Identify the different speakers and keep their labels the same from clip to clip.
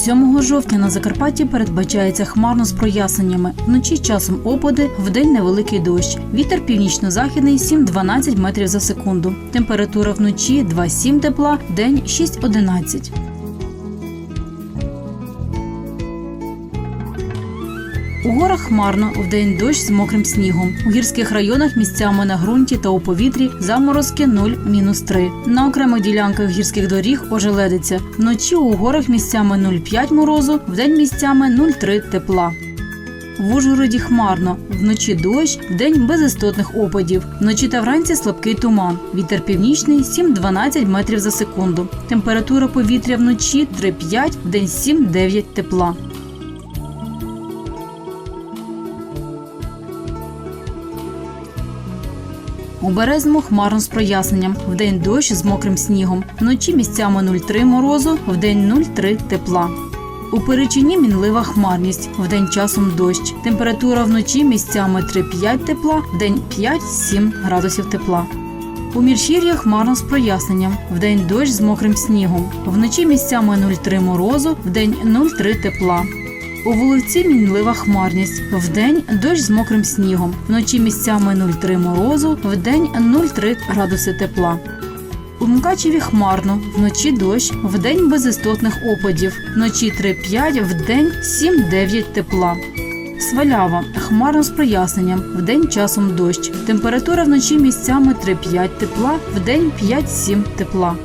Speaker 1: 7 жовтня на Закарпатті передбачається хмарно з проясненнями. Вночі часом опади, вдень невеликий дощ. Вітер північно-західний 7-12 метрів за секунду. Температура вночі 2-7 тепла, день 6-11. У горах хмарно, вдень дощ з мокрим снігом. У гірських районах місцями на ґрунті та у повітрі заморозки 0-3. На окремих ділянках гірських доріг ожеледиться. Вночі у горах місцями 0,5 морозу, вдень місцями 0,3 тепла. В Ужгороді хмарно, вночі дощ, вдень без істотних опадів. Вночі та вранці слабкий туман. Вітер північний 7-12 метрів за секунду. Температура повітря вночі 3-5, вдень 7-9 тепла. У Березному хмарно з проясненням. Вдень дощ з мокрим снігом. Вночі місцями 0,3 морозу, вдень 0,3 тепла. У Перечині мінлива хмарність, вдень часом дощ. Температура вночі місцями 3-5 тепла, вдень 5-7 градусів тепла. У Міршір'я хмарно з проясненням. Вдень дощ з мокрим снігом. Вночі місцями 0,3 морозу, вдень 0,3 тепла. У Воловці мінлива хмарність. Вдень дощ з мокрим снігом. Вночі місцями 0,3 морозу, вдень 0,3 градуси тепла. У Мукачеві хмарно, вночі дощ, вдень без істотних опадів. Вночі 3-5, вдень 7-9 тепла. Свалява хмарно з проясненням, вдень часом дощ. Температура вночі місцями 3-5 тепла, вдень 5-7 тепла.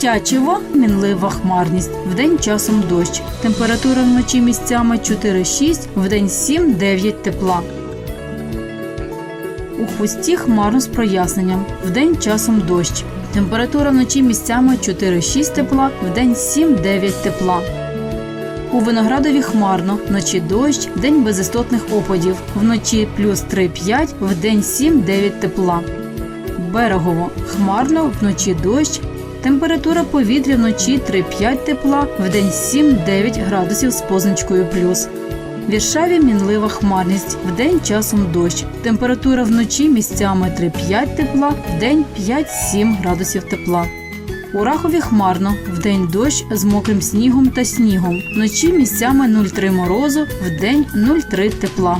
Speaker 1: Тячево мінлива хмарність, вдень часом дощ. Температура вночі місцями 4-6, вдень 7-9 тепла. У хвості хмарно з проясненням, вдень часом дощ. Температура вночі місцями 4-6 тепла, вдень 7-9 тепла. У виноградові хмарно, вночі дощ, день без істотних опадів. Вночі плюс 3-5, вдень 7-9 тепла. Берегово хмарно, вночі дощ. Температура повітря вночі 3-5 тепла, вдень 7-9 градусів з позначкою плюс. В Віршаві мінлива хмарність, вдень часом дощ. Температура вночі місцями 3-5 тепла, вдень 5-7 градусів тепла. У Рахові хмарно, вдень дощ з мокрим снігом та снігом. Вночі місцями 0,3 морозу, вдень 0,3 тепла.